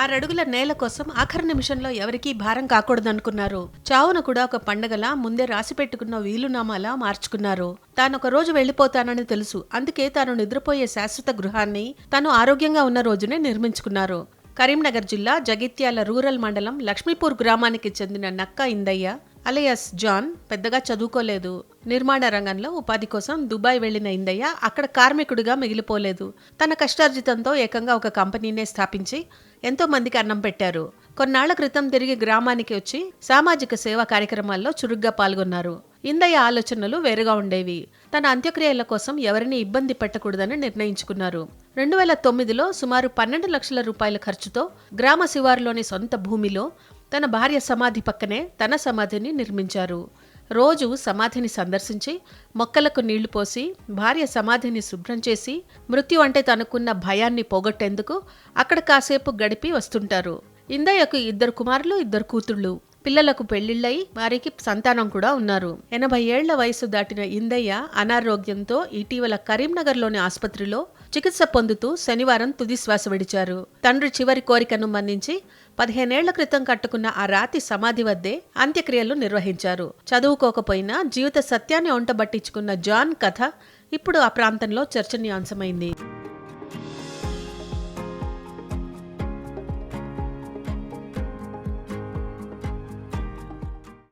ఆరడుగుల నేల కోసం ఆఖరి నిమిషంలో ఎవరికీ భారం కాకూడదనుకున్నారు. చావును కూడా ఒక పండగలా ముందే రాసి పెట్టుకున్న వీలునామాలా మార్చుకున్నారు. తానొక రోజు వెళ్ళిపోతానని తెలుసు. అందుకే తాను నిద్రపోయే శాశ్వత గృహాన్ని తాను ఆరోగ్యంగా ఉన్న రోజునే నిర్మించుకున్నారు. కరీంనగర్ జిల్లా జగిత్యాల రూరల్ మండలం లక్ష్మీపూర్ గ్రామానికి చెందిన నక్క ఇందయ్య అలయస్ జాన్ పెద్దగా చదువుకోలేదు. నిర్మాణ రంగంలో ఉపాధి కోసం దుబాయ్ వెళ్ళిన ఇందయ్య అక్కడ కార్మికుడిగా మిగిలిపోలేదు. తన కష్టార్జితంతో ఏకంగా ఒక కంపెనీనే స్థాపించి ఎంతో మందికి అన్నం పెట్టారు. కొన్నాళ్ళ క్రితం తిరిగి గ్రామానికి వచ్చి సామాజిక సేవా కార్యక్రమాల్లో చురుగ్గా పాల్గొన్నారు. ఇందయ్య ఆలోచనలు వేరుగా ఉండేవి. తన అంత్యక్రియల కోసం ఎవరిని ఇబ్బంది పెట్టకూడదని నిర్ణయించుకున్నారు. రెండు వేల తొమ్మిదిలో సుమారు పన్నెండు లక్షల రూపాయల ఖర్చుతో గ్రామ శివారులోని సొంత భూమిలో తన భార్య సమాధి పక్కనే తన సమాధిని నిర్మించారు. రోజు సమాధిని సందర్శించి మొక్కలకు నీళ్ళు పోసి భార్య సమాధిని శుభ్రం చేసి మృత్యు అంటే తనకున్న భయాన్ని పోగొట్టేందుకు అక్కడ కాసేపు గడిపి వస్తుంటారు. ఇందయ్యకు ఇద్దరు కుమారులు ఇద్దరు కూతుళ్ళు. పిల్లలకు పెళ్ళిళ్ళై వారికి సంతానం కూడా ఉన్నారు. ఎనభై ఏళ్ళ వయసు దాటిన ఇందయ్య అనారోగ్యంతో ఇటీవల కరీంనగర్లోని ఆసుపత్రిలో చికిత్స పొందుతూ శనివారం తుది శ్వాస విడిచారు. తండ్రి చివరి కోరికను మన్నించి పదిహేనేళ్ళ క్రితం కట్టుకున్న ఆ రాతి సమాధి వద్దే అంత్యక్రియలు నిర్వహించారు. చదువుకోకపోయినా జీవిత సత్యాన్ని ఒంటబట్టించుకున్న జాన్ కథ ఇప్పుడు ఆ ప్రాంతంలో చర్చనీయాంశమైంది.